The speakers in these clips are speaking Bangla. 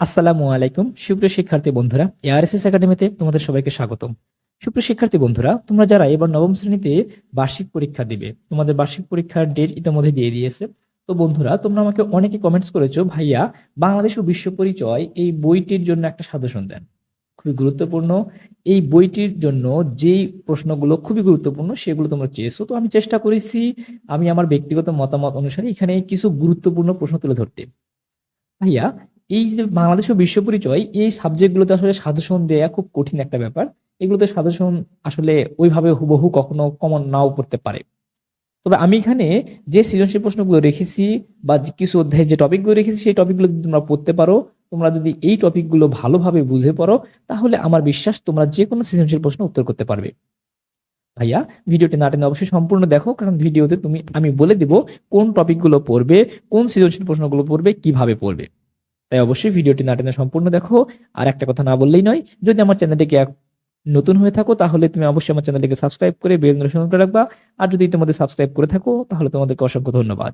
আসসালামু আলাইকুম। সুপ্রিয় শিক্ষার্থী বন্ধুরা এআরএসএস একাডেমিতে তোমাদের সবাইকে স্বাগতম। সুপ্রিয় শিক্ষার্থী বন্ধুরা, তোমরা যারা এবার নবম শ্রেণীতে বার্ষিক পরীক্ষা দিবে, তোমাদের বার্ষিক পরীক্ষার ডেট ইতিমধ্যে দিয়ে দিয়েছে। তো বন্ধুরা, তোমরা আমাকে অনেকে কমেন্টস করেছ, ভাইয়া, বাংলাদেশ ও বিশ্ব পরিচয় এই বইটির জন্য একটা সাজেশন দেন। খুবই গুরুত্বপূর্ণ। এই বইটির জন্য যেই প্রশ্নগুলো খুবই গুরুত্বপূর্ণ, সেগুলো তোমরা চেয়েছো। তো আমি চেষ্টা করেছি, আমি আমার ব্যক্তিগত মতামত অনুসারে এখানে কিছু গুরুত্বপূর্ণ প্রশ্ন তুলে ধরতে। ভাইয়া এই যে বাংলাদেশ ও বিশ্ব পরিচয়, এই সাবজেক্টগুলোতে আসলে সাজেশন দেয়া খুব কঠিন একটা ব্যাপার। এগুলোতে সাজেশন আসলে ওইভাবে হুবহু কখনো কমন নাও পড়তে পারে। তবে আমি এখানে যে সৃজনশীল প্রশ্নগুলো রেখেছি বা কিছু অধ্যায়ে যে টপিকগুলো রেখেছি, সেই টপিকগুলো যদি তোমরা পড়তে পারো, তোমরা যদি এই টপিকগুলো ভালোভাবে বুঝে পড়ো, তাহলে আমার বিশ্বাস তোমরা যে কোনো সৃজনশীল প্রশ্ন উত্তর করতে পারবে। ভাইয়া, ভিডিওটি না টেনে অবশ্যই সম্পূর্ণ দেখো, কারণ ভিডিওতে তুমি, আমি বলে দিব কোন টপিকগুলো পড়বে, কোন সৃজনশীল প্রশ্নগুলো পড়বে, কীভাবে পড়বে। তাই অবশ্যই ভিডিওটি না টেনে সম্পূর্ণ দেখো। আর একটা কথা না বললেই নয়, যদি আমার চ্যানেলটিকে নতুন হয়ে থাকো, তাহলে তুমি অবশ্যই আমার চ্যানেলটিকে সাবস্ক্রাইব করে বেল নোটিফিকেশন করে রাখবা। আর যদি তোমাদের সাবস্ক্রাইব করে থাকো, তাহলে তোমাদেরকে অসংখ্য ধন্যবাদ।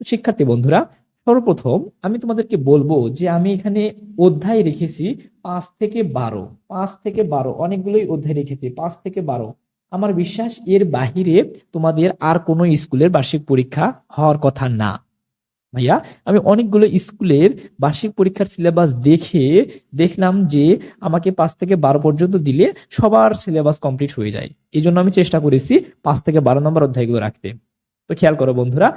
শিক্ষার্থী বন্ধুরা, সর্বপ্রথম আমি তোমাদেরকে বলব যে আমি এখানে অধ্যায় রেখেছি পাঁচ থেকে বারো। পাঁচ থেকে বারো, অনেকগুলোই অধ্যায় রেখেছি, পাঁচ থেকে বারো। আমার বিশ্বাস এর বাহিরে তোমাদের আর কোনো স্কুলের বার্ষিক পরীক্ষা হওয়ার কথা না। ভাইয়া, আমি অনেকগুলো স্কুলের বার্ষিক পরীক্ষার সিলেবাস দেখে দেখলাম যে আমাকে পাঁচ থেকে বারো পর্যন্ত দিলে সবার সিলেবাস কমপ্লিট হয়ে যায়। এই জন্য আমি চেষ্টা করেছি পাঁচ থেকে বারো নম্বর অধ্যায়গুলো রাখতে। তো খেয়াল করো বন্ধুরা,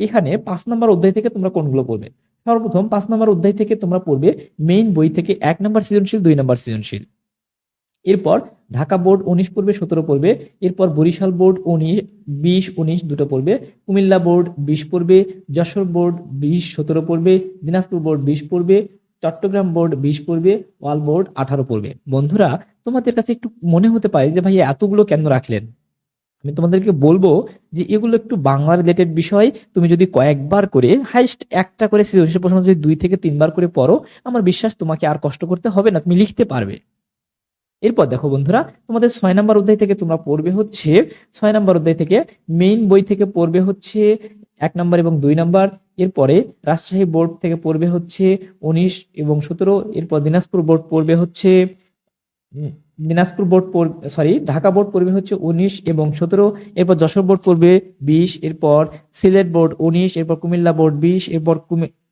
এখানে পাঁচ নম্বর অধ্যায় থেকে তোমরা কোনগুলো পড়বে? সর্বপ্রথম পাঁচ নম্বর অধ্যায় থেকে তোমরা পড়বে মেইন বই থেকে এক নম্বর সৃজনশীল, দুই নম্বর সৃজনশীল। এরপর ঢাকা বোর্ড উনিশ পড়বে সতেরো পড়বে এরপর বরিশাল বোর্ড উনিশ বিশ, উনিশ দুটো পড়বে কুমিল্লা বোর্ড বিশ পড়বে যশোর বোর্ড বিশ সতেরো পড়বে দিনাজপুর বোর্ড বিশ পড়বে চট্টগ্রাম বোর্ড বিশ পড়বে ওয়াল বোর্ড আঠারো পড়বে বন্ধুরা, তোমাদের কাছে একটু মনে হতে পারে যে ভাই এতগুলো কেন রাখলেন? আমি তোমাদেরকে বলব যে এগুলো একটু বাংলা রিলেটেড বিষয়। তুমি যদি কয়েকবার করে হাইস্ট একটা করে সৃজনশীল প্রশ্ন যদি দুই থেকে তিনবার করে পড়ো, আমার বিশ্বাস তোমাকে আর কষ্ট করতে হবে না, তুমি লিখতে পারবে। এরপর দেখো বন্ধুরা, তোমাদের ছয় নম্বর অধ্যায় থেকে তোমরা পড়বে হচ্ছে, ছয় নম্বর অধ্যায় থেকে মেইন বই থেকে পড়বে হচ্ছে এক নম্বর এবং দুই নম্বর, এরপরে রাজশাহী বোর্ড থেকে পড়বে হচ্ছে উনিশ এবং সতেরো, এরপর দিনাজপুর বোর্ড পড়বে হচ্ছে Dinajpur board sorry Dhaka board পড়বে হচ্ছে উনিশ এবং সতেরো, এরপর যশোর বোর্ড পড়বে বিশ, এরপর সিলেট বোর্ড উনিশ, এরপর কুমিল্লা বোর্ড বিশ, এরপর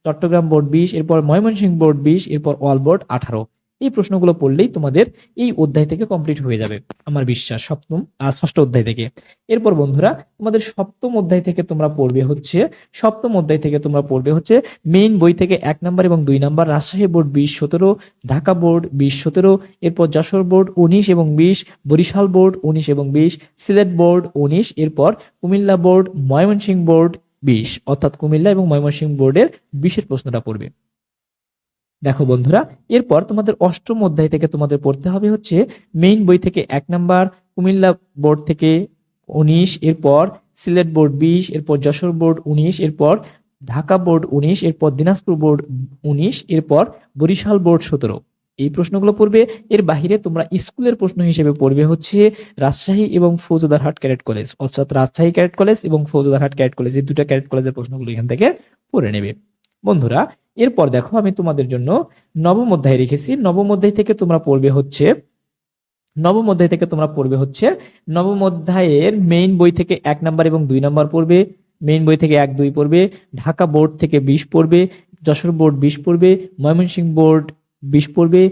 চট্টগ্রাম বোর্ড বিশ, এরপর ময়মনসিংহ বোর্ড বিশ, এরপর অল বোর্ড আঠারো। এই প্রশ্নগুলো পড়লেই তোমাদের এই অধ্যায় থেকে কমপ্লিট হয়ে যাবে, আমার বিশ্বাস, সপ্তম ষষ্ঠ অধ্যায় থেকে। এরপর বন্ধুরা, তোমাদের সপ্তম অধ্যায় থেকে তোমরা পড়বে হচ্ছে, সপ্তম অধ্যায় থেকে তোমরা পড়বে হচ্ছে মেইন বই থেকে এক নাম্বার এবং দুই নাম্বার, রাজশাহী বোর্ড বিশ সতেরো, ঢাকা বোর্ড বিশ সতেরো, এরপর যশোর বোর্ড উনিশ এবং বিশ, বরিশাল বোর্ড উনিশ এবং বিশ, সিলেট বোর্ড উনিশ, এরপর কুমিল্লা বোর্ড, ময়মনসিংহ বোর্ড বিশ, অর্থাৎ কুমিল্লা এবং ময়মনসিংহ বোর্ডের বিশের প্রশ্নটা পড়বে। দেখো বন্ধুরা, এরপর তোমাদের অষ্টম অধ্যায় থেকে তোমাদের পড়তে হবে হচ্ছে মেইন বই থেকে এক নাম্বার, কুমিল্লা বোর্ড থেকে উনিশ, এরপর সিলেট বোর্ড বিশ, এরপর যশোর বোর্ড উনিশ, এরপর ঢাকা বোর্ড উনিশ, এরপর দিনাজপুর বোর্ড উনিশ, এরপর বরিশাল বোর্ড সতেরো। এই প্রশ্নগুলো পড়বে, এর বাহিরে তোমরা স্কুলের প্রশ্ন হিসেবে পড়বে হচ্ছে রাজশাহী এবং ফৌজদারহাট ক্যাডেট কলেজ, অর্থাৎ রাজশাহী ক্যাডেট কলেজ এবং ফৌজদারহাট ক্যাডেট কলেজ, এই দুটো ক্যাডেট কলেজের প্রশ্নগুলো এখান থেকে পড়ে নেবে। বন্ধুরা, এরপর দেখো আমি তোমাদের জন্য নবম অধ্যায় রেখেছি। নবম অধ্যায় থেকে তোমরা পড়বে হচ্ছে, নবম অধ্যায় থেকে তোমরা পড়বে হচ্ছে, নবম অধ্যায়ের মেইন বই থেকে এক নাম্বার এবং দুই নাম্বার পড়বে মেইন বই থেকে এক, দুই পড়বে, ঢাকা বোর্ড থেকে বিশ পড়বে, যশোর বোর্ড বিশ পড়বে, ময়মনসিংহ বোর্ড বিশ পড়বে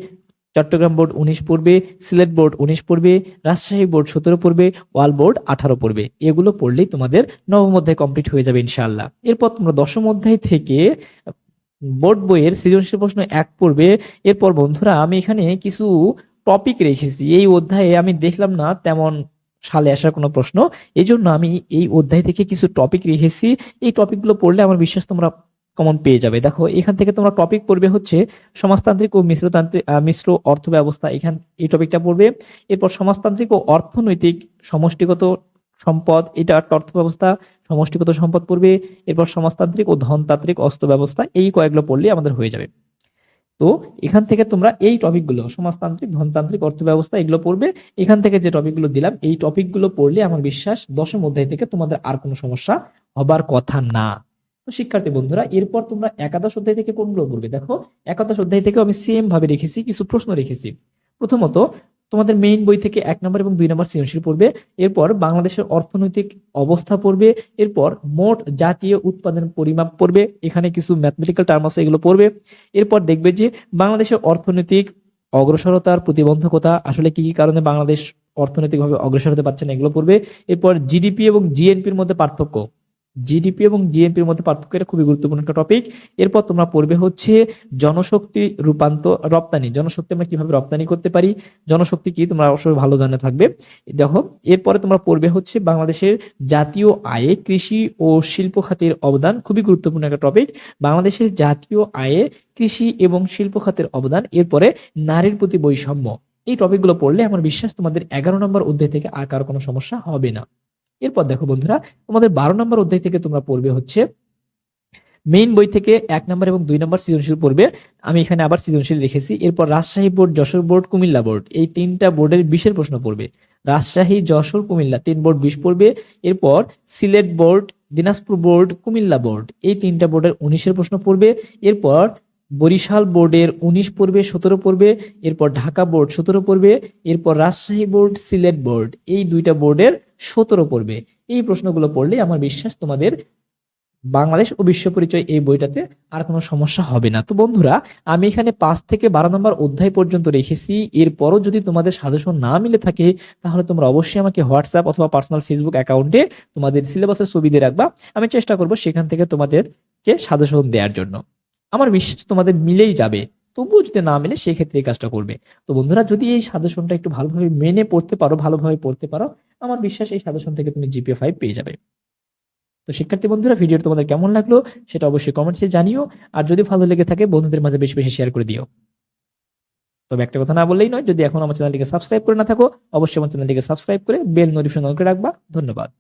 চট্টগ্রাম বোর্ড উনিশ পড়বে, সিলেট বোর্ড উনিশ পড়বে, রাজশাহী বোর্ড সতেরো পড়বে, ওয়াল বোর্ড আঠারো পড়বে। এগুলো পড়লেই তোমাদের নবম অধ্যায় কমপ্লিট হয়ে যাবে ইনশাল্লাহ এরপর তোমরা দশম অধ্যায় থেকে বোর্ড বইয়ের সৃজনশীল প্রশ্ন এক পড়বে। এরপর বন্ধুরা, আমি এখানে কিছু টপিক রেখেছি। এই অধ্যায়ে আমি দেখলাম না তেমন সালে আসার কোনো প্রশ্ন। এই জন্য আমি এই অধ্যায় থেকে কিছু টপিক রেখেছি। এই টপিকগুলো পড়লে আমার বিশ্বাস তোমরা কমন পেয়ে যাবে। দেখো, এখান থেকে তোমরা টপিক পড়বে হচ্ছে সমাজতান্ত্রিক ও মিশ্রতান্ত্রিক মিশ্র অর্থ ব্যবস্থা এখান, এই টপিকটা পড়বে। এরপর সমাজতান্ত্রিক ও অর্থনৈতিক সমষ্টিগত সম্পদ, এটা অর্থ ব্যবস্থা সমষ্টিগত সম্পদ পড়বে। এরপর সমাজতান্ত্রিক ও ধনতান্ত্রিক অস্ত্র ব্যবস্থা এই কয়েকগুলো পড়লে আমাদের হয়ে যাবে। তো এখান থেকে তোমরা এই টপিকগুলো সমাজতান্ত্রিক, ধনতান্ত্রিক অর্থ ব্যবস্থা এগুলো পড়বে। এখান থেকে যে টপিকগুলো দিলাম, এই টপিকগুলো পড়লে আমার বিশ্বাস দশম অধ্যায় থেকে তোমাদের আর কোনো সমস্যা হবার কথা না। তো শিক্ষার্থী বন্ধুরা, এরপর তোমরা একাদশ অধ্যায় থেকে কোনগুলো পড়বে? দেখো, একাদশ অধ্যায় থেকে আমি সেম ভাবে রেখেছি, কিছু প্রশ্ন রেখেছি। প্রথমত, তোমাদের মেইন বই থেকে এক নম্বর এবং দুই নম্বর সৃজনশীল পড়বে, এরপর বাংলাদেশের অর্থনৈতিক অবস্থা পড়বে, এরপর মোট জাতীয় উৎপাদন পরিমাপ পড়বে, এখানে কিছু ম্যাথমেটিক্যাল টার্ম আছে, এগুলো পড়বে। এরপর দেখবে যে বাংলাদেশের অর্থনৈতিক অগ্রসরতার প্রতিবন্ধকতা, আসলে কি কি কারণে বাংলাদেশ অর্থনৈতিকভাবে অগ্রসর হতে পারছে না, এগুলো পড়বে। এরপর জিডিপি এবং জিএনপির মধ্যে পার্থক্য। জিডিপি এবং জিএনপির মধ্যে পার্থক্য এটা খুবই গুরুত্বপূর্ণ একটা টপিক এরপর তোমরা পড়বে হচ্ছে জনশক্তি রূপান্তর রপ্তানি। জনশক্তি আমরা কীভাবে রপ্তানি করতে পারি? জনশক্তি কি তোমরা অবশ্যই ভালো জানা থাকবে। দেখো, এরপরে তোমরা পড়বে হচ্ছে বাংলাদেশের জাতীয় আয়ে কৃষি ও শিল্প খাতের অবদান। খুবই গুরুত্বপূর্ণ একটা টপিক বাংলাদেশের জাতীয় আয়ে কৃষি এবং শিল্প খাতের অবদান। এরপরে নারীর প্রতি বৈষম্য। এই টপিকগুলো পড়লে আমার বিশ্বাস তোমাদের এগারো নম্বর অধ্যায় থেকে আর কারও কোনো সমস্যা হবে না। এরপর দেখো বন্ধুরা, তোমাদের বারো নম্বর অধ্যায় থেকে তোমরা পড়বে হচ্ছে মেইন বই থেকে এক নম্বর এবং দুই নম্বর সৃজনশীল পড়বে। আমি এখানে আবার সৃজনশীল রেখেছি। এরপর Rajshahi board, Jessore board, Comilla board, এই তিনটা বোর্ডের বিশের প্রশ্ন পড়বে। রাজশাহী, যশোর, কুমিল্লা, তিন বোর্ড বিশ পড়বে। এরপর Sylhet board, Dinajpur board, Comilla board, এই তিনটা বোর্ডের উনিশের প্রশ্ন পড়বে। এরপর বরিশাল বোর্ডের উনিশ পড়বে, সতেরো পড়বে। এরপর ঢাকা বোর্ড, সতেরো পড়বে। এরপর রাজশাহী বোর্ড, সিলেট বোর্ড, এই দুইটা বোর্ডের সতেরো পড়বে। এই প্রশ্নগুলো পড়লে আমার বিশ্বাস তোমাদের বাংলাদেশ ও বিশ্ব পরিচয় এই বইটাতে আর কোনো সমস্যা হবে না। তো বন্ধুরা, আমি এখানে পাঁচ থেকে বারো নম্বর অধ্যায় পর্যন্ত রেখেছি। এরপরও যদি তোমাদের সাজেশন না মিলে থাকে, তাহলে তোমরা অবশ্যই আমাকে হোয়াটসঅ্যাপ অথবা পার্সোনাল ফেসবুক অ্যাকাউন্টে তোমাদের সিলেবাসের ছবি দিয়ে রাখবা। আমি চেষ্টা করব সেখান থেকে তোমাদেরকে সাজেশন দেওয়ার জন্য। আমার বিশ্বাস তোমাদের মিলেই যাবে। তবুও যদি না মিলে সেক্ষেত্রে এই কাজটা করবে। তো বন্ধুরা, যদি এই সাজেশনটা একটু ভালোভাবে মেনে পড়তে পারো, ভালোভাবে পড়তে পারো, আমার বিশ্বাস এই সাজেশন থেকে তুমি জিপিএ ফাইভ পেয়ে যাবে। তো শিক্ষার্থী বন্ধুরা ভিডিও তোমাদের কেমন লাগল সেটা অবশ্যই কমেন্টসে জানিও। আর যদি ভালো লেগে থাকে, বন্ধুদের মাঝে বেশি বেশি শেয়ার করে দিও। তবে একটা কথা না বললেই নয়, যদি এখন আমার চ্যানেলটিকে সাবস্ক্রাইব করে না থাকো, অবশ্যই আমার চ্যানেলটিকে সাবস্ক্রাইব করে বেল নোটিফিকেশন অন করে রাখবা। ধন্যবাদ।